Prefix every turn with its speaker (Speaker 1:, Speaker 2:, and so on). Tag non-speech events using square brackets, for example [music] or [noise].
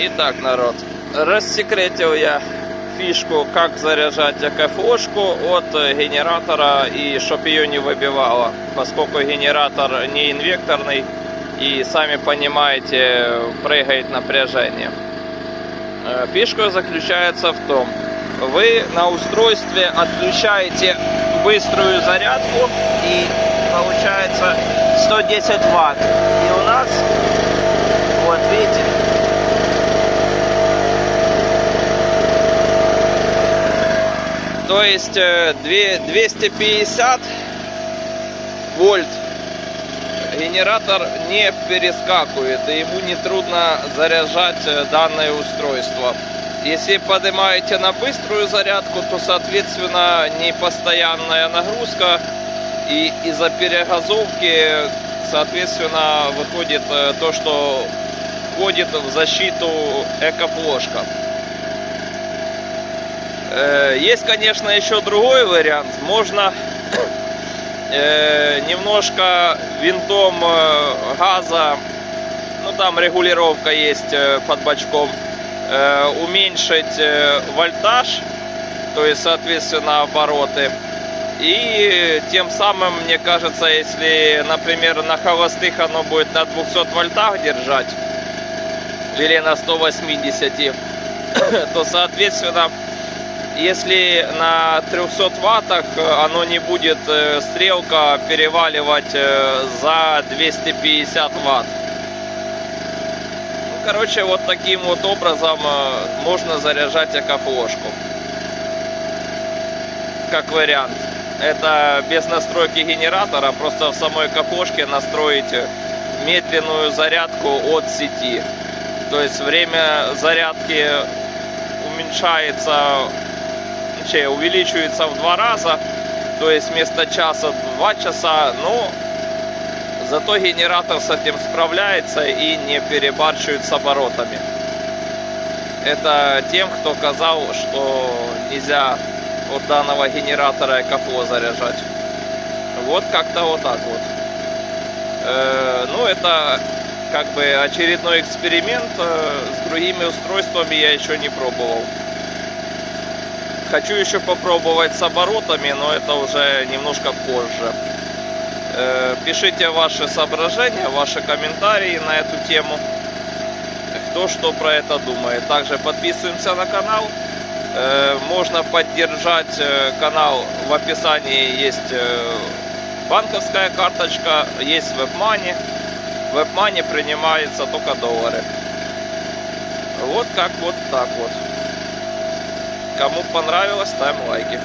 Speaker 1: Итак, народ, рассекретил я фишку, как заряжать АКФОшку от э, генератора и чтоб ее не выбивало, поскольку генератор не инвекторный и, сами понимаете, прыгает напряжение. Э, Фишка заключается в том, вы на устройстве отключаете быструю зарядку и получается 110 ватт. И у нас, вот видите, То есть э, две- 250 вольт генератор не перескакивает, и ему не трудно заряжать э, данное устройство. Если поднимаете на быструю зарядку, то соответственно не постоянная нагрузка, и из-за перегазовки соответственно выходит э, то, что входит в защиту экофлошка. Э, Есть, конечно, еще другой вариант. Можно [coughs] э, немножко винтом э, газа, ну там регулировка есть под бачком, уменьшить вольтаж, то есть, соответственно, обороты. И тем самым, мне кажется, если, например, на холостых оно будет на 200 вольтах держать, или на 180, [coughs] то, соответственно, если на 300 ваттах э, оно не будет э, стрелка переваливать э, за 250 ватт. Ну, короче, вот таким вот образом можно заряжать АКФОшку. Как вариант. Это без настройки генератора, просто в самой капошке настроить медленную зарядку от сети. То есть время зарядки уменьшается точнее, увеличивается в два раза, то есть вместо часа два часа, но зато генератор с этим справляется и не перебарщивает с оборотами. Это тем, кто казал, что нельзя от данного генератора КФО заряжать. Вот как-то вот так вот. Э, ну, это как бы очередной эксперимент. Э, С другими устройствами я еще не пробовал. Хочу еще попробовать с оборотами, но это уже немножко позже. Э, Пишите ваши соображения, ваши комментарии на эту тему. Кто что про это думает. Также подписываемся на канал. Э, Можно поддержать э, канал. В описании есть банковская карточка, есть WebMoney. В WebMoney принимается только доллары. Вот как вот так вот. Кому понравилось, ставим лайки.